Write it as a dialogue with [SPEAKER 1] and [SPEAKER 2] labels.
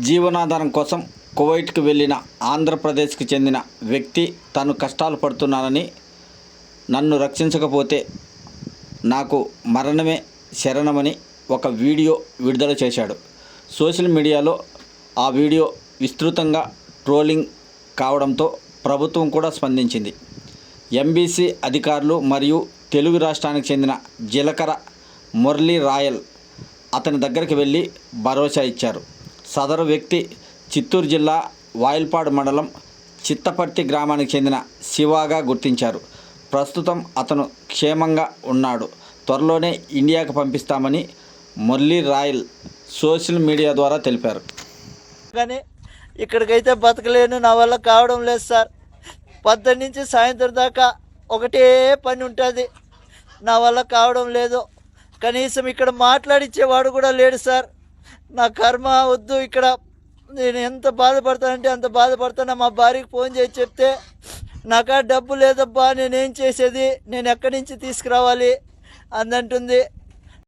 [SPEAKER 1] జీవనాధారం కోసం కువైట్కు వెళ్ళిన ఆంధ్రప్రదేశ్కి చెందిన వ్యక్తి తను కష్టాలు పడుతున్నానని నన్ను రక్షించకపోతే నాకు మరణమే శరణమని ఒక వీడియో విడుదల చేశాడు. సోషల్ మీడియాలో ఆ వీడియో విస్తృతంగా ట్రోలింగ్ కావడంతో ప్రభుత్వం కూడా స్పందించింది. ఎంబీసీ అధికారులు మరియు తెలుగు రాష్ట్రానికి చెందిన జీలకర్ర మురళీ రాయల్ అతని దగ్గరికి వెళ్ళి భరోసా ఇచ్చారు. సదరు వ్యక్తి చిత్తూరు జిల్లా వాయిల్పాడు మండలం చిత్తపర్తి గ్రామానికి చెందిన శివాగా గుర్తించారు. ప్రస్తుతం అతను క్షేమంగా ఉన్నాడు. త్వరలోనే ఇండియాకు పంపిస్తామని మురళీ రాయల్ సోషల్ మీడియా ద్వారా తెలిపారు.
[SPEAKER 2] కానీ ఇక్కడికైతే బతకలేను నా వల్ల కావడం లేదు సార్. పొద్దున్న నుంచి సాయంత్రం దాకా ఒకటే పని ఉంటుంది. నా వల్ల కావడం లేదు. కనీసం ఇక్కడ మాట్లాడిచ్చేవాడు కూడా లేడు సార్. నా కర్మ వద్దు ఇక్కడ నేను ఎంత బాధపడతానంటే అంత బాధపడతాను. మా భార్యకి ఫోన్ చేసి చెప్తే నాకా డబ్బు లేదబ్బా నేనేం చేసేది? నేను ఎక్కడి నుంచి తీసుకురావాలి? అందంటుంది.